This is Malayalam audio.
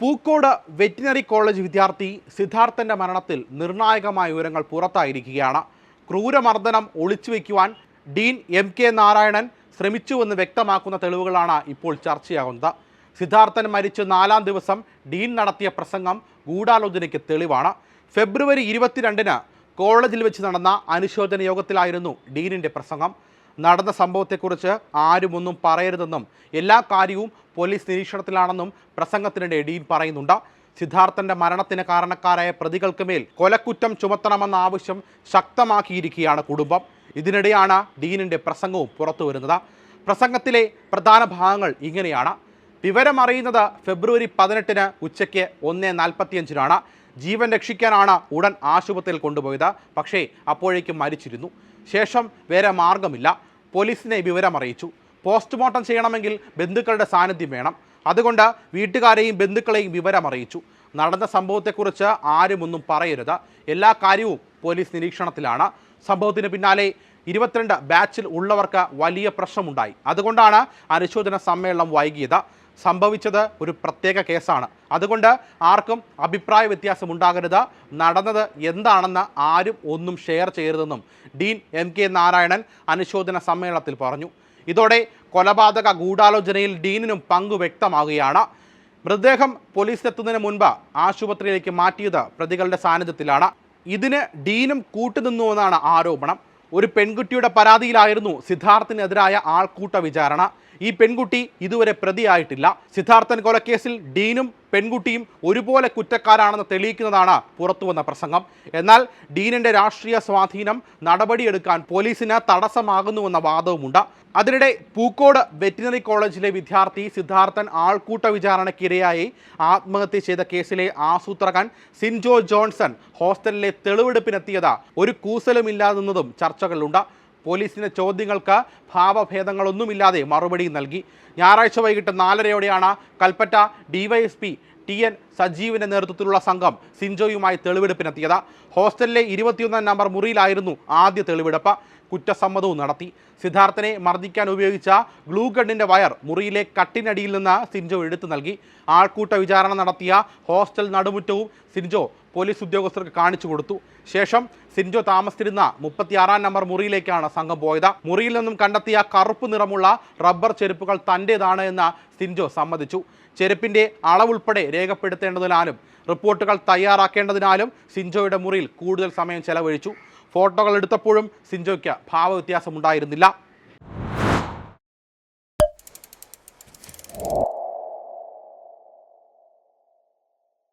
പൂക്കോട് വെറ്റിനറി കോളേജ് വിദ്യാർത്ഥി സിദ്ധാർത്ഥന്റെ മരണത്തിൽ നിർണായകമായ വിവരങ്ങൾ പുറത്തായിരിക്കുകയാണ്. ക്രൂരമർദ്ദനം ഒളിച്ചു വയ്ക്കുവാൻ ഡീൻ എം കെ നാരായണൻ ശ്രമിച്ചുവെന്ന് വ്യക്തമാക്കുന്ന തെളിവുകളാണ് ഇപ്പോൾ ചർച്ചയാകുന്നത്. സിദ്ധാർത്ഥൻ മരിച്ച് നാലാം ദിവസം ഡീൻ നടത്തിയ പ്രസംഗം ഗൂഢാലോചനയ്ക്ക് തെളിവാണ്. ഫെബ്രുവരി ഇരുപത്തിരണ്ടിന് കോളേജിൽ വെച്ച് നടന്ന അനുശോചന യോഗത്തിലായിരുന്നു ഡീനിന്റെ പ്രസംഗം. നടന്ന സംഭവത്തെക്കുറിച്ച് ആരുമൊന്നും പറയരുതെന്നും എല്ലാ കാര്യവും പോലീസ് നിരീക്ഷണത്തിലാണെന്നും പ്രസംഗത്തിനിടെ ഡീൻ പറയുന്നുണ്ട്. സിദ്ധാർത്ഥന്റെ മരണത്തിന് കാരണക്കാരായ പ്രതികൾക്ക് മേൽ കൊലക്കുറ്റം ചുമത്തണമെന്ന ആവശ്യം ശക്തമാക്കിയിരിക്കുകയാണ് കുടുംബം. ഇതിനിടെയാണ് ഡീനിന്റെ പ്രസംഗവും പുറത്തു വരുന്നത്. പ്രസംഗത്തിലെ പ്രധാന ഭാഗങ്ങൾ ഇങ്ങനെയാണ്. വിവരമറിയുന്നത് ഫെബ്രുവരി പതിനെട്ടിന് ഉച്ചയ്ക്ക് ഒന്ന് നാൽപ്പത്തിയഞ്ചിനാണ്. ജീവൻ രക്ഷിക്കാനാണ് ഉടൻ ആശുപത്രിയിൽ കൊണ്ടുപോയത്. പക്ഷേ അപ്പോഴേക്കും മരിച്ചിരുന്നു. ശേഷം വേറെ മാർഗമില്ല. പോലീസിനെ വിവരം അറിയിച്ചു. പോസ്റ്റ്മോർട്ടം ചെയ്യണമെങ്കിൽ ബന്ധുക്കളുടെ സാന്നിധ്യം വേണം. അതുകൊണ്ട് വീട്ടുകാരെയും ബന്ധുക്കളെയും വിവരം അറിയിച്ചു. നടന്ന സംഭവത്തെക്കുറിച്ച് ആരും ഒന്നും പറയരുത്. എല്ലാ കാര്യവും പോലീസ് നിരീക്ഷണത്തിലാണ്. സംഭവത്തിന് പിന്നാലെ ഇരുപത്തിരണ്ട് ബാച്ചിൽ ഉള്ളവർക്ക് വലിയ പ്രശ്നമുണ്ടായി. അതുകൊണ്ടാണ് അനുശോചന സമ്മേളനം വൈകിയത്. സംഭവിച്ചത് ഒരു പ്രത്യേക കേസാണ്. അതുകൊണ്ട് ആർക്കും അഭിപ്രായ വ്യത്യാസം ഉണ്ടാകരുത്. നടന്നത് എന്താണെന്ന് ആരും ഒന്നും ഷെയർ ചെയ്യരുതെന്നും ഡീൻ എം കെ നാരായണൻ അനുശോചന സമ്മേളനത്തിൽ പറഞ്ഞു. ഇതോടെ കൊലപാതക ഗൂഢാലോചനയിൽ ഡീനിനും പങ്കു വ്യക്തമാകുകയാണ്. മൃതദേഹം പോലീസിലെത്തുന്നതിന് മുൻപ് ആശുപത്രിയിലേക്ക് മാറ്റിയത് പ്രതികളുടെ സാന്നിധ്യത്തിലാണ്. ഇതിന് ഡീനും കൂട്ടുനിന്നുവെന്നാണ് ആരോപണം. ഒരു പെൺകുട്ടിയുടെ പരാതിയിലായിരുന്നു സിദ്ധാർത്ഥിനെതിരായ ആൾക്കൂട്ട വിചാരണ. ഈ പെൺകുട്ടി ഇതുവരെ പ്രതിയായിട്ടില്ല. സിദ്ധാർത്ഥൻ കൊലക്കേസിൽ ഡീനും പെൺകുട്ടിയും ഒരുപോലെ കുറ്റക്കാരാണെന്ന് തെളിയിക്കുന്നതാണ് പുറത്തുവന്ന പ്രസംഗം. എന്നാൽ ഡീനിന്റെ രാഷ്ട്രീയ സ്വാധീനം നടപടിയെടുക്കാൻ പോലീസിന് തടസ്സമാകുന്നുവെന്ന വാദവുമുണ്ട്. അതിനിടെ പൂക്കോട് വെറ്റിനറി കോളേജിലെ വിദ്യാർത്ഥി സിദ്ധാർത്ഥൻ ആൾക്കൂട്ട വിചാരണയ്ക്കിരയായി ആത്മഹത്യ ചെയ്ത കേസിലെ ആസൂത്രകൻ സിൻജോ ജോൺസൺ ഹോസ്റ്റലിലെ തെളിവെടുപ്പിനെത്തിയത് ഒരു കൂസലുമില്ലാതെന്നതും ചർച്ചകളിലുണ്ട്. പോലീസിന്റെ ചോദ്യങ്ങൾക്ക് ഭാവഭേദങ്ങളൊന്നുമില്ലാതെ മറുപടി നൽകി. ഞായറാഴ്ച വൈകിട്ട് നാലരയോടെയാണ് കൽപ്പറ്റ ഡിവൈഎസ്പി ടി എൻ സജീവിന്റെ നേതൃത്വത്തിലുള്ള സംഘം സിൻജോയുമായി തെളിവെടുപ്പിനെത്തിയത്. ഹോസ്റ്റലിലെ ഇരുപത്തിയൊന്നാം നമ്പർ മുറിയിലായിരുന്നു ആദ്യ തെളിവെടുപ്പ്. കുറ്റസമ്മതവും നടത്തി. സിദ്ധാർത്ഥനെ മർദ്ദിക്കാൻ ഉപയോഗിച്ച ഗ്ലൂ ഗണ്ണിന്റെ വയർ മുറിയിലെ കട്ടിനടിയിൽ നിന്ന് സിൻജോ എടുത്തു നൽകി. ആൾക്കൂട്ട വിചാരണ നടത്തിയ ഹോസ്റ്റൽ നടുമുറ്റവും സിൻജോ പോലീസ് ഉദ്യോഗസ്ഥർക്ക് കാണിച്ചു കൊടുത്തു. ശേഷം സിൻജോ താമസിച്ചിരുന്ന മുപ്പത്തിയാറാം നമ്പർ മുറിയിലേക്കാണ് സംഘം പോയത്. മുറിയിൽ നിന്നും കണ്ടെത്തിയ കറുപ്പ് നിറമുള്ള റബ്ബർ ചെരുപ്പുകൾ തന്റേതാണ് എന്ന് സിൻജോ സമ്മതിച്ചു. ചെരുപ്പിന്റെ അളവുൾപ്പെടെ രേഖപ്പെടുത്തേണ്ടതിനാലും റിപ്പോർട്ടുകൾ തയ്യാറാക്കേണ്ടതിനാലും സിൻജോയുടെ മുറിയിൽ കൂടുതൽ സമയം ചെലവഴിച്ചു. ഫോട്ടോകൾ എടുത്തപ്പോഴും സിൻജോയ്ക്ക് ഭാവവ്യത്യാസമുണ്ടായിരുന്നില്ല.